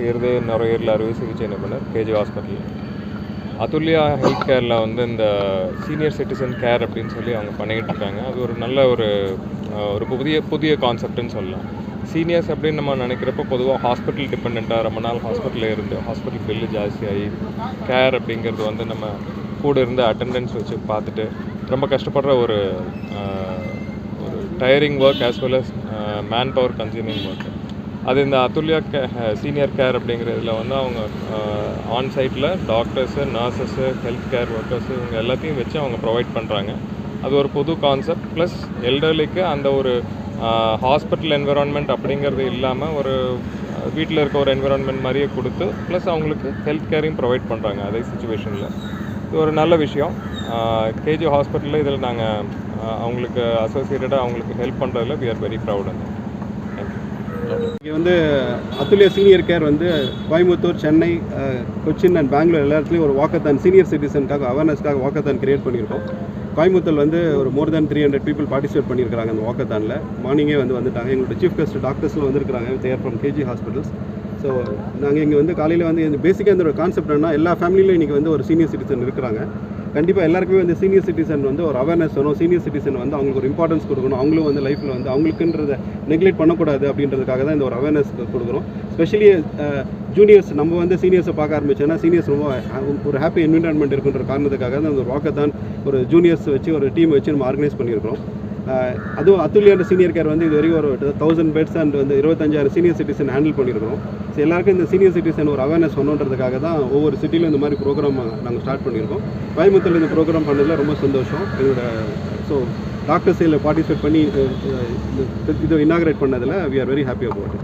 இருதய நுரையீரல் அறுவை சிகிச்சை நிபுணர் கேஜி ஹாஸ்பிட்டல் அதுல்யா ஹெல்த் கேரில் வந்து இந்த சீனியர் சிட்டிசன் கேர் அப்படின்னு சொல்லி அவங்க பண்ணிக்கிட்டு இருக்காங்க. அது ஒரு நல்ல ஒரு ஒரு புதிய புதிய கான்செப்ட்னு சொல்லலாம். சீனியர்ஸ் அப்படின்னு நம்ம நினைக்கிறப்போ பொதுவாக ஹாஸ்பிட்டல் டிபெண்ட்டாக ரொம்ப நாள் ஹாஸ்பிட்டலில் இருந்து ஹாஸ்பிட்டல் பில்லு ஜாஸ்தியாகி கேர் அப்படிங்கிறது வந்து நம்ம கூட இருந்து அட்டெண்டன்ஸ் வச்சு பார்த்துட்டு ரொம்ப கஷ்டப்படுற ஒரு ஒரு tiring work as well as man power consuming work அது இந்த அதுல்யா கே சீனியர் கேர் அப்படிங்கிறதுல வந்து அவங்க ஆன் சைட்டில் doctors nurses health care workers இவங்க எல்லாத்தையும் வச்சு அவங்க ப்ரொவைட் பண்ணுறாங்க அது ஒரு புது கான்செப்ட் ப்ளஸ் எல்டர்லிக்கு அந்த ஒரு ஹாஸ்பிட்டல் என்விரான்மெண்ட் அப்படிங்கிறது இல்லாமல் ஒரு வீட்டில் இருக்க ஒரு என்விரான்மெண்ட் மாதிரியே கொடுத்து ப்ளஸ் அவங்களுக்கு ஹெல்த் கேரையும் ப்ரொவைட் பண்ணுறாங்க அதே சுச்சுவேஷனில் இது ஒரு நல்ல விஷயம். கேஜி ஹாஸ்பிட்டலில் இதில் நாங்கள் அவங்களுக்கு அசோசியேட்டடாக அவங்களுக்கு ஹெல்ப் பண்ணுறதுல வி ஆர் வெரி ப்ரௌட் அந்த இங்கே வந்து அத்துலிய சீனியர் கேர் வந்து கோயம்புத்தூர் சென்னை கொச்சின் அண்ட் பெங்களூர் எல்லா இடத்துலையும் ஒரு வாக்கத்தான் சீனியர் சிட்டிசனுக்காக அவேர்னஸ்க்காக வாக்கத்தான் கிரியேட் பண்ணியிருக்கோம். கோயம்புத்தூர் வந்து ஒரு more than three hundred people participate பண்ணியிருக்காங்க அந்த வாக்கத்தானில் மார்னிங்கே வந்து வந்துட்டாங்க. எங்களோட சீஃப் கெஸ்ட் டாக்டர்ஸும் வந்திருக்காங்க there from KG hospitals so நாங்கள் இங்கே வந்து காலையில் வந்து இந்த பேசிக்காக இந்த ஒரு கான்செப்ட் என்ன எல்லா ஃபேமிலியிலும் இன்றைக்கி வந்து ஒரு சீனியர் சிட்டிசன் இருக்கிறாங்க. கண்டிப்பாக எல்லாருக்குமே வந்து சீனியர் சிட்டிசன் வந்து ஒரு அவேர்னஸ் வேணும். சீனியர் சிட்டிசன் வந்து அவங்களுக்கு ஒரு இம்பார்ட்டன்ஸ் கொடுக்கணும். அவங்களும் வந்து லைஃப்பில் வந்து அவங்களுக்குன்றத நெக்லெக்ட் பண்ணக்கூடாது அப்படின்றதுக்காக தான் இந்த ஒரு அவேர்னஸ் கொடுக்குறோம். ஸ்பெஷலி ஜூனியர்ஸ் நம்ம வந்து சீனியர்ஸை பார்க்க ஆரம்பிச்சோன்னா சீனியர்ஸ் ரொம்ப ஒரு ஹாப்பி என்விரான்மெண்ட் இருக்குன்ற காரணத்துக்காக தான் இந்த வாக்கத்தான் ஒரு ஜூனியர்ஸ் வச்சு ஒரு டீம் வச்சு நம்ம ஆர்கனைஸ் பண்ணியிருக்கிறோம். அதுவும் அத்துலியான சீனியர் கேர் வந்து இது வரைக்கும் ஒரு தௌசண்ட் பெட்ஸ் அண்ட் வந்து இருபத்தஞ்சாயிரம் சீனியர் சிட்டிசன் ஹேண்டில் பண்ணியிருக்கிறோம். ஸோ எல்லாருக்கும் இந்த சீனியர் சிட்டிசன் ஒரு அவேர்னஸ் பண்ணணுன்றதுக்காக தான் ஒவ்வொரு சிட்டியிலும் இந்த மாதிரி ப்ரோக்ராம் நாங்கள் ஸ்டார்ட் பண்ணியிருக்கோம். கோயம்புத்தூரில் இந்த ப்ரோக்ராம் பண்ணதில் ரொம்ப சந்தோஷம். எங்களோட ஸோ டாக்டர்ஸ் இதில் பார்ட்டிசிபேட் பண்ணி இது இதை இனாகிரேட் பண்ணதில் we are very happy about